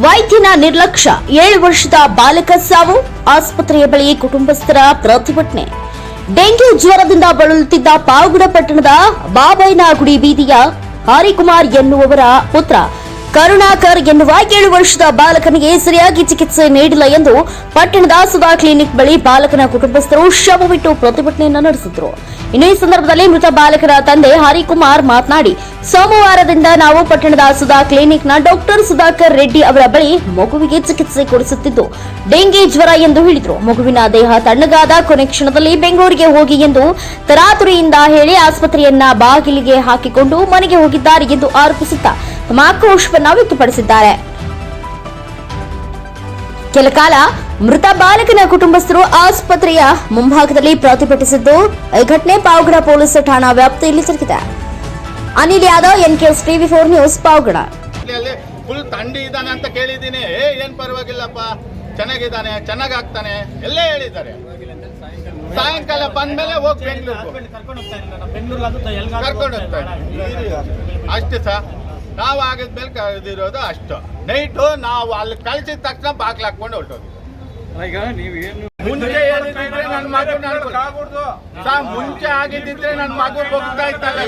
ವೈದ್ಯನ ನಿರ್ಲಕ್ಷ್ಯ, ಏಳು ವರ್ಷದ ಬಾಲಕ ಸಾವು, ಆಸ್ಪತ್ರೆಯ ಬಳಿ ಕುಟುಂಬಸ್ಥರ ಪ್ರತಿಭಟನೆ. ಡೆಂಗ್ಯೂ ಜ್ವರದಿಂದ ಬಳಲುತ್ತಿದ್ದ ಪಾವಗಡ ಪಟ್ಟಣದ ಬಾಬೈನಗುಡಿ ಬೀದಿಯ ಹರಿಕುಮಾರ್ ಎನ್ನುವವರ ಪುತ್ರ ಕರುಣಾಕರ್ ಎನ್ನುವ ಏಳು ವರ್ಷದ ಬಾಲಕನಿಗೆ ಸರಿಯಾಗಿ ಚಿಕಿತ್ಸೆ ನೀಡಿಲ್ಲ ಎಂದು ಪಟ್ಟಣದ ಸುಧಾ ಕ್ಲಿನಿಕ್ ಬಳಿ ಬಾಲಕನ ಕುಟುಂಬಸ್ಥರು ಶವವಿಟ್ಟು ಪ್ರತಿಭಟನೆಯನ್ನು ನಡೆಸಿದ್ರು. ಇನ್ನು ಈ ಸಂದರ್ಭದಲ್ಲಿ ಮೃತ ಬಾಲಕರ ತಂದೆ ಹರಿಕುಮಾರ್ ಮಾತನಾಡಿ, ಸೋಮವಾರದಿಂದ ನಾವು ಪಟ್ಟಣದ ಸುಧಾ ಕ್ಲಿನಿಕ್ನ ಡಾಕ್ಟರ್ ಸುಧಾಕರ್ ರೆಡ್ಡಿ ಅವರ ಬಳಿ ಮಗುವಿಗೆ ಚಿಕಿತ್ಸೆ ಕೊಡಿಸುತ್ತಿದ್ದು, ಡೆಂಗಿ ಜ್ವರ ಎಂದು ಹೇಳಿದರು. ಮಗುವಿನ ದೇಹ ತಣ್ಣಗಾದ ಕೊನೆ ಕ್ಷಣದಲ್ಲಿ ಬೆಂಗಳೂರಿಗೆ ಹೋಗಿ ಎಂದು ತರಾತುರಿಯಿಂದ ಹೇಳಿ ಆಸ್ಪತ್ರೆಯನ್ನ ಬಾಗಿಲಿಗೆ ಹಾಕಿಕೊಂಡು ಮನೆಗೆ ಹೋಗಿದ್ದಾರೆ ಎಂದು ಆರೋಪಿಸುತ್ತಾ ತಮ್ಮ ಆಕ್ರೋಶವನ್ನ ವ್ಯಕ್ತಪಡಿಸಿದ್ದಾರೆ. ಕೆಲ ಕಾಲ ಮೃತ ಬಾಲಕನ ಕುಟುಂಬಸ್ಥರು ಆಸ್ಪತ್ರೆಯ ಮುಂಭಾಗದಲ್ಲಿ ಪ್ರತಿಭಟಿಸಿದ್ದು ಈ ಘಟನೆ ಪಾವಗಡ ಪೊಲೀಸ್ ಠಾಣಾ ವ್ಯಾಪ್ತಿಯಲ್ಲಿ ಜರುಗಿದೆ Anil Yadav NKS TV four news Pavagada. Full ತಂಡಿ ಇದ್ದಾನೆ ಅಂತ ಕೇಳಿದ್ದೀನಿ. ಏ ಏನ್ ಪರವಾಗಿಲ್ಲಪ್ಪ. ಚೆನ್ನಾಗಿದ್ದಾನೆ ಚೆನ್ನಾಗಿ ಆಗ್ತಾನೆ ಎಲ್ಲ ಹೇಳಿದ್ದಾರೆ? ಸಾಯಂಕಾಲ ಬಂದ್ಮೇಲೆ ಹೋಗಿ ಬೆಂಗಳೂರು ಕರ್ಕೊಂಡು ಹೋಗ್ತಾರೆ ಅಷ್ಟೇ ಸಹ ನಾವು ಆಗಿದ್ಮೇಲೆ ಕರೆದಿರೋದು ಅಷ್ಟು. ನೈಟು ನಾವು ಅಲ್ಲಿ ಕಳಿಸಿದ ತಕ್ಷಣ ಬಾಕ್ಲ ಹಾಕೊಂಡು ಹೊರಟೋದು ಈಗ ನೀವು ಏನು ಮುಂಚೆ ಹೇಳಿದ್ರೆ ನನ್ನ ಮಗು ಸಾ ಮುಂಚೆ ಆಗಿದ್ದಿದ್ರೆ ನನ್ನ ಮಗು ಹೋಗ್ತಾ ಇತ್ತಲ್ಲ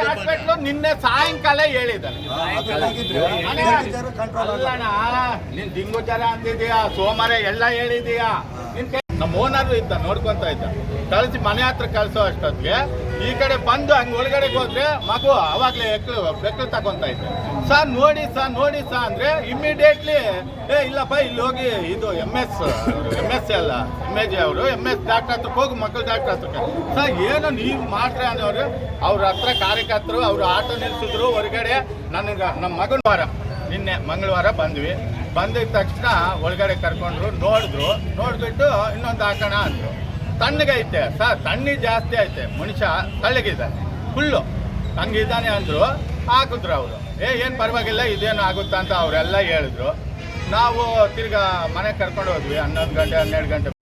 ಹಾಸ್ಪಿಟಲ್ ನಿನ್ನೆ ಸಾಯಂಕಾಲ ಹೇಳಿದ್ದಾರೆ. ಅಲ್ಲಣ್ಣ ನೀನ್ ದಿಂಗು ಜ್ವರ ಅಂತಿದೀಯಾ? ಸೋಮವಾರ ಎಲ್ಲ ಹೇಳಿದೀಯಾ? ನಿನ್ ನಮ್ಮ ಓನರು ಇದ್ದ, ನೋಡ್ಕೊಂತ ಇದ್ದ. ಕಳಿಸಿ ಮನೆ ಹತ್ರ ಕಳಿಸೋ ಅಷ್ಟೊತ್ತಿಗೆ. ಈ ಕಡೆ ಬಂದು ಹಂಗೆ ಒಳಗಡೆ ಹೋದ್ರೆ ಮಗು ಅವಾಗ್ಲೇ ಎಕ್ಳು ಬೆಕ್ಳು ತಗೊಂತ ಇದ್ದೆ. ಸರ್, ನೋಡಿ ಸರ್ ನೋಡಿ ಸರ್ ಅಂದ್ರೆ ಇಮಿಡಿಯೇಟ್ಲಿ ಏ, ಇಲ್ಲಪ್ಪ, ಇಲ್ಲಿ ಹೋಗಿ ಇದು ಎಂ ಎಸ್ ಎಂ ಎಸ್ ಅಲ್ಲ ಎಂ ಎಸ್ ಜಿ ಅವರು ಎಂ ಎಸ್ ಡಾಕ್ಟರ್ ಹತ್ರಕ್ಕೆ ಹೋಗಿ, ಮಕ್ಕಳು ಡಾಕ್ಟರ್ ಹತ್ರಕ್ಕೆ. ಸರ್, ಏನು ನೀವು ಮಾಡ್ರೆ ಅನ್ನೋರು, ಅವ್ರ ಹತ್ರ ಕಾರ್ಯಕರ್ತರು, ಅವ್ರು ಆಟೋ ನಿಲ್ಸಿದ್ರು ಹೊರಗಡೆ. ನನಗೆ ನಮ್ಮ ಮಗನ ವಾರ, ನಿನ್ನೆ ಮಂಗಳವಾರ ಬಂದ್ವಿ. ಬಂದಿದ ತಕ್ಷಣ ಒಳಗಡೆ ಕರ್ಕೊಂಡ್ರು, ನೋಡಿದ್ರು. ನೋಡ್ಬಿಟ್ಟು ಇನ್ನೊಂದು ಹಾಕೋಣ ಅಂದರು. ತಣ್ಣಗೈತೆ ಸರ್ ತಣ್ಣಿ ಜಾಸ್ತಿ ಐತೆ. ಮನುಷ್ಯ ತಳ್ಳಗಿದ್ದಾನೆ ಫುಲ್ಲು. ಹಂಗಿದ್ದಾನೆ ಅಂದರು. ಹಾಕಿದ್ರು ಅವರು. ಏ, ಏನು ಪರವಾಗಿಲ್ಲ, ಇದೇನು ಆಗುತ್ತಾ ಅಂತ ಅವರೆಲ್ಲ ಹೇಳಿದ್ರು. ನಾವು ತಿರ್ಗಾ ಮನೆಗೆ ಕರ್ಕೊಂಡು ಹೋದ್ವಿ. ಹನ್ನೊಂದು ಗಂಟೆ, ಹನ್ನೆರಡು ಗಂಟೆ